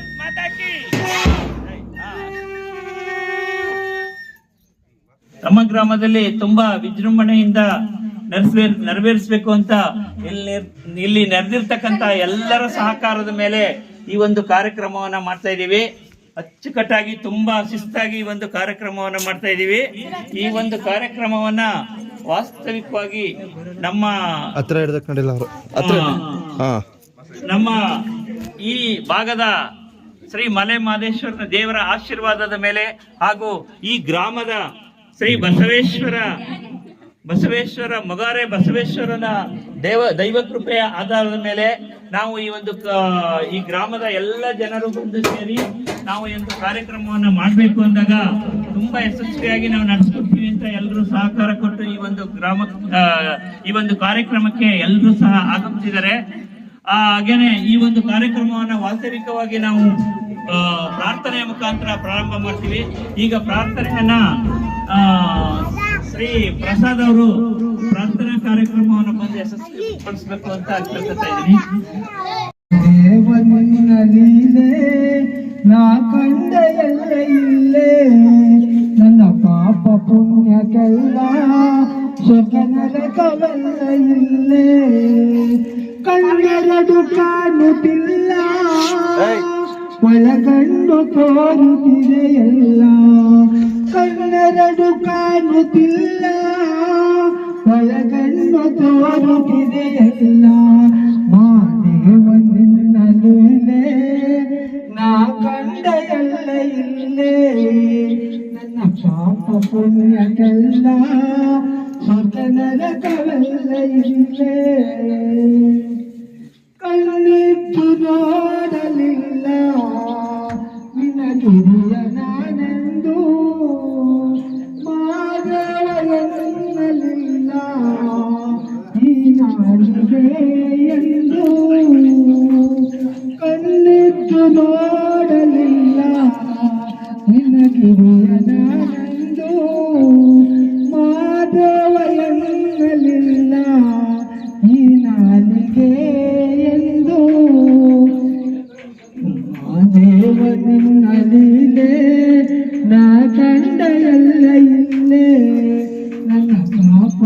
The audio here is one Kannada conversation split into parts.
ಭಾರತ್ ಮಾತಾ ಕಿ ಹಾ. ನಮ್ಮ ಗ್ರಾಮದಲ್ಲಿ ತುಂಬಾ ವಿಜೃಂಭಣೆಯಿಂದ ನೆರವೇ ನೆರವೇರಿಸಬೇಕು ಅಂತ ಇಲ್ಲಿ ಇಲ್ಲಿ ನೆರೆದಿರ್ತಕ್ಕಂತ ಎಲ್ಲರ ಸಹಕಾರದ ಮೇಲೆ ಈ ಒಂದು ಕಾರ್ಯಕ್ರಮವನ್ನ ಮಾಡ್ತಾ ಇದ್ದೀವಿ. ಅಚ್ಚುಕಟ್ಟಾಗಿ ತುಂಬಾ ಶಿಸ್ತಾಗಿ ಈ ಒಂದು ಕಾರ್ಯಕ್ರಮವನ್ನ ಮಾಡ್ತಾ ಇದ್ದೀವಿ. ಈ ಒಂದು ಕಾರ್ಯಕ್ರಮವನ್ನ ವಾಸ್ತವಿಕವಾಗಿ ನಮ್ಮ ಹತ್ರ ನಮ್ಮ ಈ ಭಾಗದ ಶ್ರೀ ಮಲೆ ಮಹದೇಶ್ವರನ ದೇವರ ಆಶೀರ್ವಾದದ ಮೇಲೆ ಹಾಗೂ ಈ ಗ್ರಾಮದ ಶ್ರೀ ಬಸವೇಶ್ವರ ಬಸವೇಶ್ವರ ಮೊಗಾರೆ ಬಸವೇಶ್ವರನ ದೇವ, ದೈವ ಕೃಪೆಯ ಆಧಾರದ ಮೇಲೆ ನಾವು ಈ ಒಂದು ಈ ಗ್ರಾಮದ ಎಲ್ಲ ಜನರು ಬಂದು ಸೇರಿ ನಾವು ಈ ಒಂದು ಕಾರ್ಯಕ್ರಮವನ್ನ ಮಾಡಬೇಕು ಅಂದಾಗ ತುಂಬಾ ಯಶಸ್ವಿಯಾಗಿ ನಾವು ನಡೆಸ್ಕೊಡ್ತೀವಿ ಅಂತ ಎಲ್ಲರೂ ಸಹಕಾರ ಕೊಟ್ಟು ಈ ಒಂದು ಗ್ರಾಮ ಈ ಒಂದು ಕಾರ್ಯಕ್ರಮಕ್ಕೆ ಎಲ್ಲರೂ ಸಹ ಆಗಮಿಸಿದ್ದಾರೆ. ಹಾಗೇನೆ ಈ ಒಂದು ಕಾರ್ಯಕ್ರಮವನ್ನು ವಾಸ್ತವಿಕವಾಗಿ ನಾವು ಪ್ರಾರ್ಥನೆಯ ಮುಖಾಂತರ ಪ್ರಾರಂಭ ಮಾಡ್ತೀವಿ. ಈಗ ಪ್ರಾರ್ಥನೆಯನ್ನ ಆ, ಶ್ರೀ ಪ್ರಸಾದ್ ಅವರು ಪ್ರಾರ್ಥನಾ ಕಾರ್ಯಕ್ರಮವನ್ನು ಬಂದು ಯಶಸ್ವಿಪಡಿಸಬೇಕು ಅಂತ ಕೇಳ್ಕೊತಾ ಇದ್ದೀನಿ. ನಾ ಕಂಡ ಎಲ್ಲ ಇಲ್ಲೇ. ನನ್ನ ಪಾಪ ಪುಣ್ಯಕ್ಕೆಲ್ಲ ಸ್ವರ್ಗ ನರಕವೆಲ್ಲ ಇಲ್ಲೇ. ಕಣ್ಣೆರಡು ಕಾಣುತ್ತಿಲ್ಲ. ಒಳಗಣ್ಣು ತೋರುತ್ತಿದೆ ಎಲ್ಲ ಕಣ್ಣೆರಡು ಕಾಣುತ್ತಿಲ್ಲ ಒಳಗಣ್ಣು ತೋರುತ್ತಿದೆ ಎಲ್ಲ ಮಾದೇವ ನಿನ್ನ ಲೀಲೆ ನಾ ಕಂಡ ಎಲ್ಲ ಇಲ್ಲೇ ನನ್ನ ಪಾಪ ಪುಣ್ಯಕ್ಕೆಲ್ಲ ಸ್ವರ್ಗ ನರಕವೆಲ್ಲ ಇಲ್ಲೇ ಮಾಧವನಲ್ಲಿಲ್ಲ ಈ ನಾಡಿಗೆ ಎಂದು ಕಣ್ಣಿಟ್ಟು ನೋಡಲಿಲ್ಲ ಮಾಧವ ಎನ್ನಲಿಲ್ಲ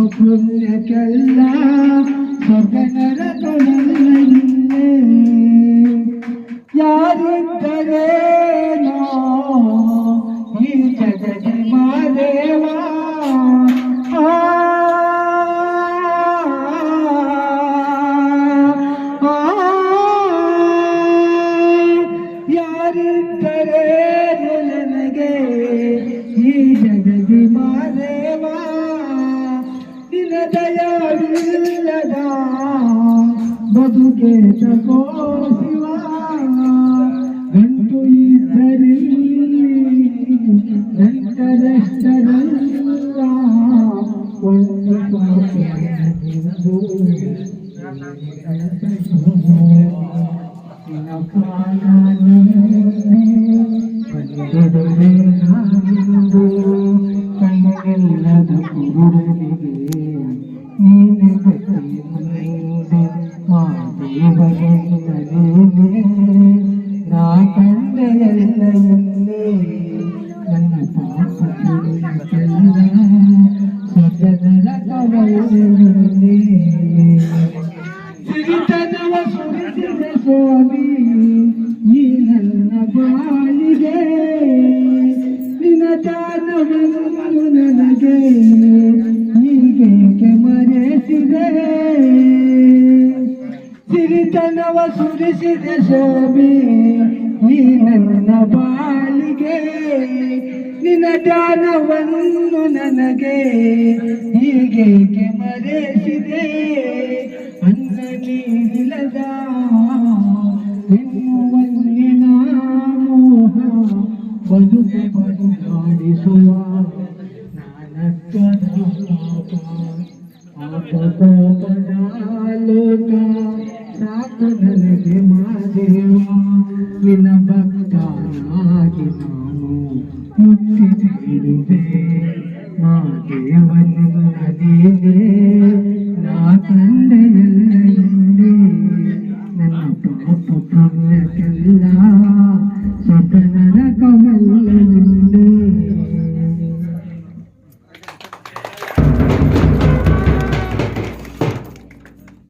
ಪಾಪ ಪುಣ್ಯಕ್ಕೆಲ್ಲ ಸ್ವರ್ಗ ನರಕವೆಲ್ಲ ಇಲ್ಲೇ ಯಾರಿದ್ದರೇನೋ ಬದುಕೆ ತಗೋ ಶಿವ ಗಂಟು ಇದ್ದರಿಲ್ಲಿ ಗಂಟರಷ್ಟರಲ್ಲ ಒಂದು ಪಾಪವೆಂದು ನಿನ್ನ ಕಾಲ ಬಂದಿರುವೆ ನಾನಿಂದು ಕಣ್ಣೆಲ್ಲದ ಕುರುಡನಿಗೆ ನೀನೆ ಗತಿ ಸಿರಿತನವ ಸುರಿಸಿದ ಸ್ವಾಮಿ ಈ ನನ್ನ ಬಾಳಿಗೆ ನಿನ್ನ ದಾನವನ್ನು ನನಗೆ ಹೀಗೇಕೆ ಮರೆಸಿದೆ ಸಿರಿತನವ ಸುರಿಸಿದ ಸ್ವಾಮಿ, ಈ ನನ್ನ ಬಾಳಿಗೆ ನಿನ್ನ ದಾನವನ್ನು ನನಗೆ ಹೀಗೇಕೆ ಮರೆಸಿದೆ? ಅನ್ನ ನೀಡಿಲ್ಲದ ಎನ್ನುವಲ್ಲಿನ ಮೋಹ ಬದುಕು ಬದುಕಾಡಿಸುವ ನಾನಕ್ಕದ ಆಪಕೋಪದ ಶರಣರಿಗೆ ಮಾದೇವ ನಿನ್ನ ಭಕ್ತನಾಗಿ ನಾನು ಮುಕ್ತಿ ನೀಡುವೆ ಮಾದೇವನು ಅದೇನೆ ನಾ ತಂದೆಯಲ್ಲೇ ನನ್ನ ಪಾಪ ಪುಣ್ಯಕ್ಕೆಲ್ಲ ಸ್ವತನರ ಕಮಲ್ಲ